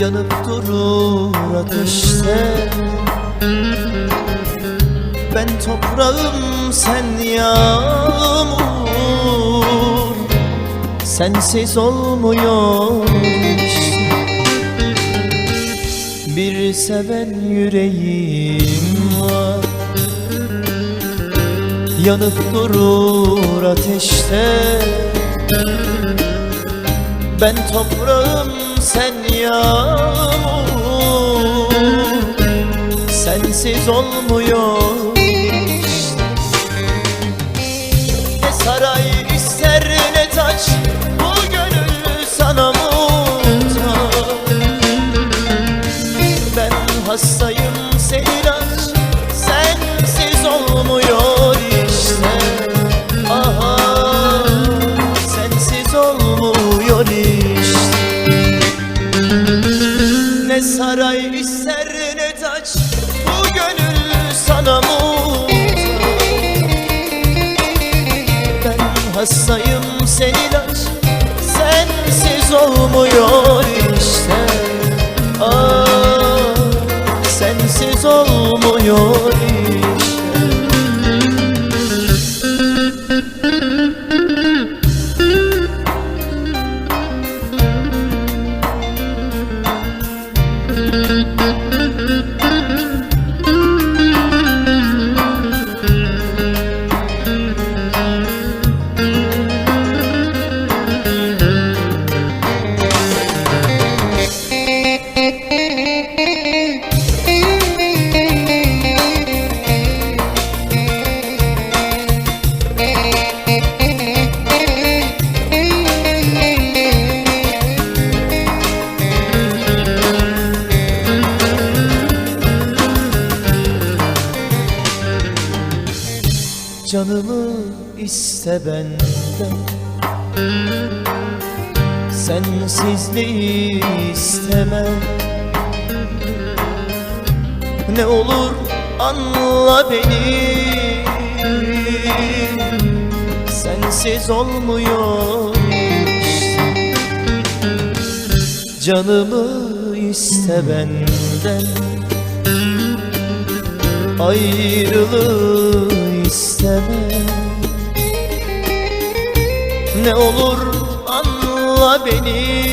Yanıp durur ateşte. Ben toprağım sen yağmur. Sensiz olmuyor işte. Bir seven yüreğim var. Yanıp durur ateşte. Ben toprağım sen yağmur Sensiz olmuyor olmuyor işte. Aa, Sensiz olmuyor işte Canımı iste benden. Sensizliği isteme Ne olur anla beni. Sensiz olmuyor işte. Canımı iste benden. Ayrılığı isteme Ne olur anla beni.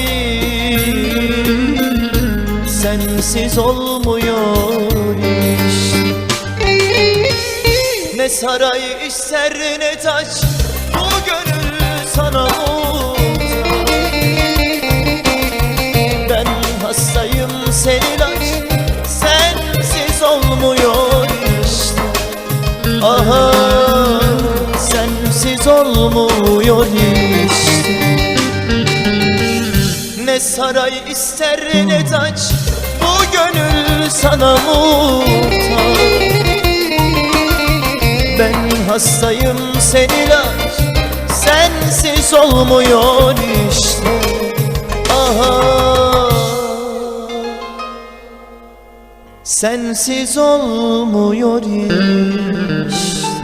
Sensiz olmuyor iş. Ne saray ister ne taç Bu gönül sana muhtaç olmuyor işte. Ne saray ister ne taç Bu gönül sana muhtaç. Ben hastayım sen ilaç Sensiz olmuyor işte. Aha. Sensiz olmuyor işte